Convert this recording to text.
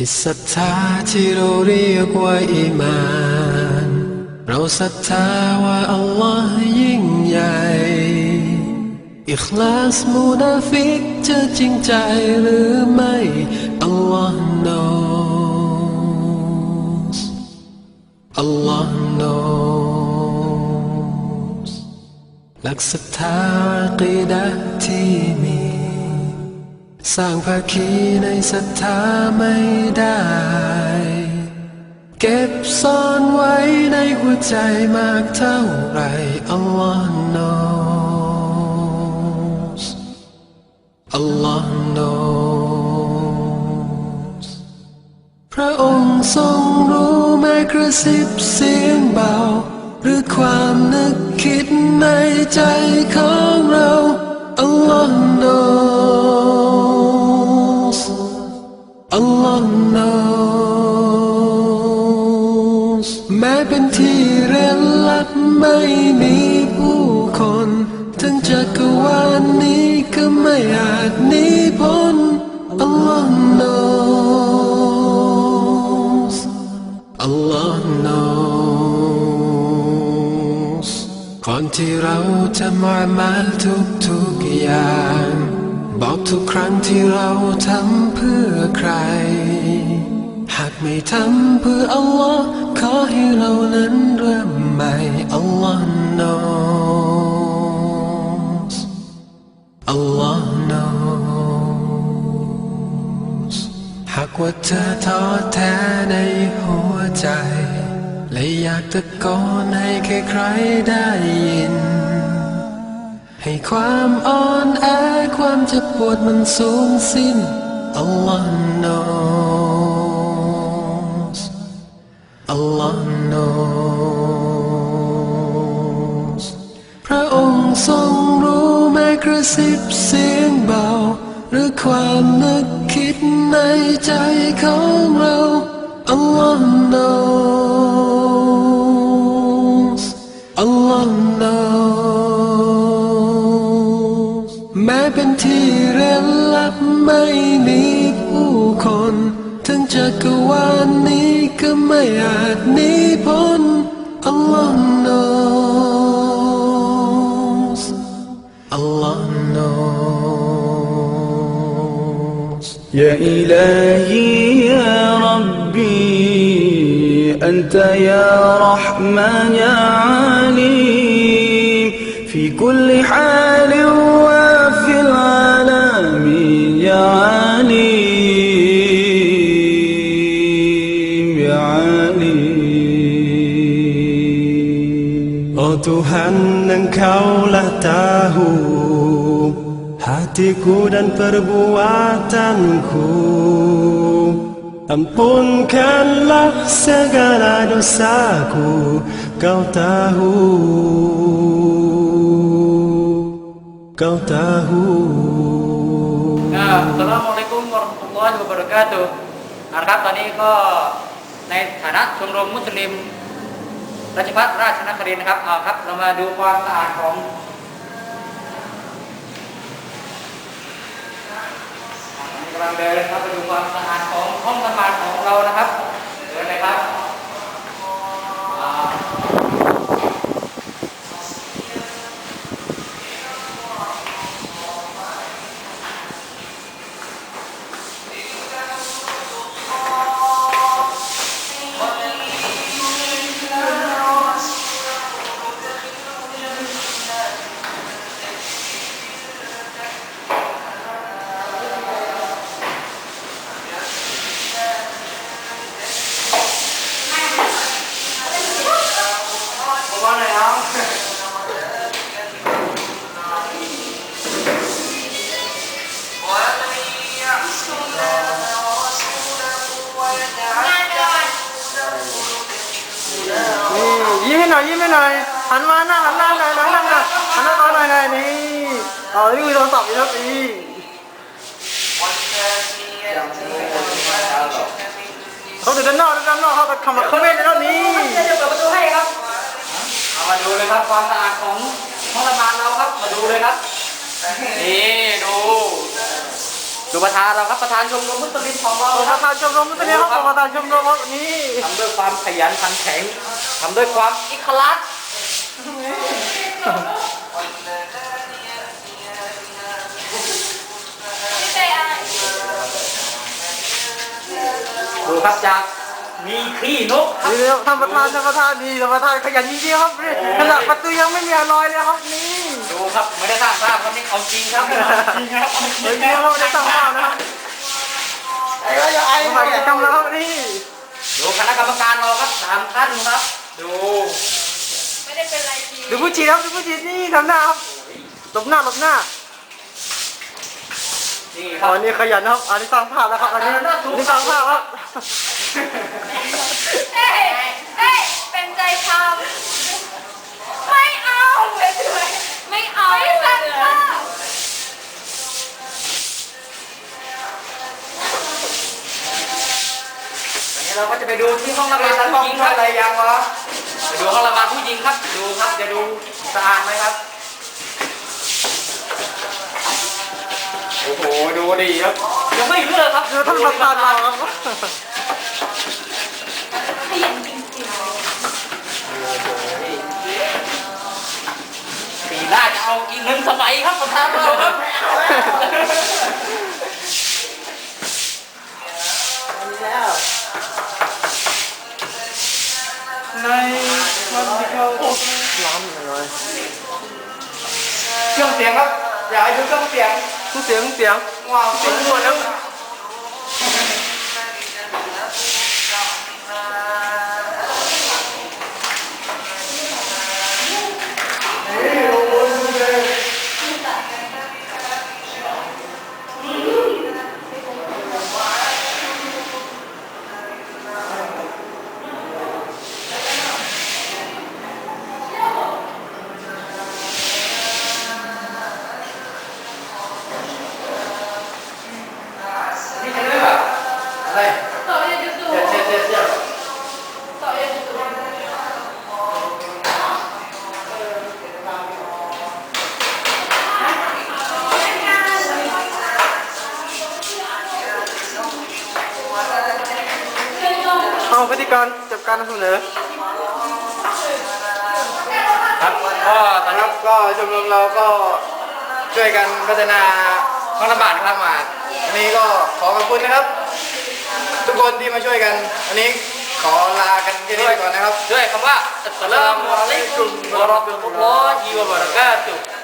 จิตศรัทธาที่เราเรียกว่าอีมาน เราศรัทธาว่าอัลลอฮ์ยิ่งใหญ่ อิคลาสมูนาฟิกจะจริงใจหรือไม่อัลลอฮ์ knows อัลลอฮ์ knows หลักศรัทธาอากีดะที่มี สร้างภาคีในศรัทธาไม่ได้ เก็บซ่อนไว้ในหัวใจมากเท่าไรอัลลอฮ์ knows อัลลอฮ์ knows พระองค์ทรงรู้แม้กระซิบเสียงเบา หรือความนึกคิดในใจของเราอัลลอฮ์ knows อัลลอฮ์ knows แม้เป็นที่เร้นลับไม่มีผู้คน ทั้งจักรวาลนี้ก็ไม่อาจหนีพ้นอัลลอฮ์ knows อัลลอฮ์ knows ก่อนที่เราจะมามาทุกทุกๆอย่าง บอกทุกครั้งที่เราทำเพื่อใคร หากไม่ทำเพื่ออัลลอฮ์ขอให้เรานั้นเริ่มใหม่อัลลอฮ์ knows อัลลอฮ์ knows หากว่าเธอท้อแท้ในหัวใจ และอยากตะโกนให้ใครๆได้ยิน ให้ความอ่อนแอความเจ็บปวดมันสูญสิ้นอัลลอฮ์ knows อัลลอฮ์ knows พระองค์ทรงรู้แม้กระซิบเสียงเบา หรือความนึกคิดในใจของเราอัลลอฮ์ knows จักรวาลนี้ก็ไม่อาจหนีพ้นอัลลอฮ์ knows อัลลอฮ์ knows يا إلهي يا ربي أنت يا رحمن يا Tuhan engkaulah tahu Hatiku dan perbuatanku Ampunkanlah segala dosaku Kau tahu Kau tahu อ่าสลามอะลัยกุมวะเราะห์มะตุลลอฮิวะบะเราะกาตุฮ์นะครับตอนนี้ก็ในฐานะชมรมมุสลิมราชภัฏราชนครินนะครับเอาครับ เรามาดูความสะอาดของกำลังเดินครับไปดูความสะอาดของห้องทำงานของเรานะครับ นี่ยิ้มให้หน่อยยิ้มให้หน่อยหันมาหน้าหันหน้าหน่อยหน่อยหน้าหน่อยหันหน้าหน่อยหน่อยนี่เอานี่มีโทรศัพท์อยู่แล้วสิเขาอยู่ด้านนอกด้านนอกเขาทำมาคอมเมนต์ในรอบนี้จะเปิดประตูให้ครับเอามาดูเลยครับความสะอาดของห้องทำงานเราครับมาดูเลยครับนี่ดู ดูประธานเราครับประธานชมรมมุสลิมของเราปครัระบธานชมรมมุสลิมครับประธานชมรมครับนี่ทำด้วยความขยันขันแข็งทำด้วยความอิคลาสดูครับจาก มีขี้นกครับ นี่ท่านประธานท่านประธานนี่ท่านประธานขยันจริงๆครับนี่ขนาดประตูยังไม่มีรอยเลยครับนี่ดูครับไม่ได้สร้างภาพครับนี่เอาจริงครับจริงครับเฮ้ยนี่เราไม่ได้ตั้งเป้านะครับไอ้ก็จะไอ้มากิจกรรมแล้วครับนี่ดูคณะกรรมการเราครับสามท่านครับ ดูไม่ได้เป็นไรทีดูผู้ชีครับดูผู้ชีนี่ทำหน้าครับหลบหน้าหลบหน้านี่คอ๋รัอบนี่ขยันนะครับอันนี้สร้างภาพแล้วครับอันนี้นี่สร้างภาพครับ เฮ้ยเฮ้ยเป็นใจทำไม่เอาเลยด้วยไม่เอาไม่สั่นค่ะวันนี้เราก็จะไปดูที่ห้องระบายผู้หญิงครับอะไรยังวะไปดูห้องระบายผู้หญิงครับ ดูครับจะดูสะอาดไหมครับ โอ้โห ดูดีครับ ยังไม่เลิกครับดูท่านประธานเราครับ อีกหนึ่งสมัยครับประธานเราครับในวันที่เขาล้ำเลยเครื่องเสียงครับ อยากให้ดูเครื่องเสียงทุกเสียงเสียงว้าวเสียงหมดแล้ว การจับการนำเสนอครับก็ตอนนี้ก็ชมรมเราก็ช่วยกันพัฒนาห้องระบาดครับมาวันนี้ก็ขอขอบคุณนะครับ ทุกคนที่มาช่วยกันวันนี้ขอลากันแค่นี้ไปก่อนนะครับ ด้วยคำว่าอัสสลามุอะลัยกุมวะเราะห์มะตุลลอฮิวะบะเราะกาตุฮ์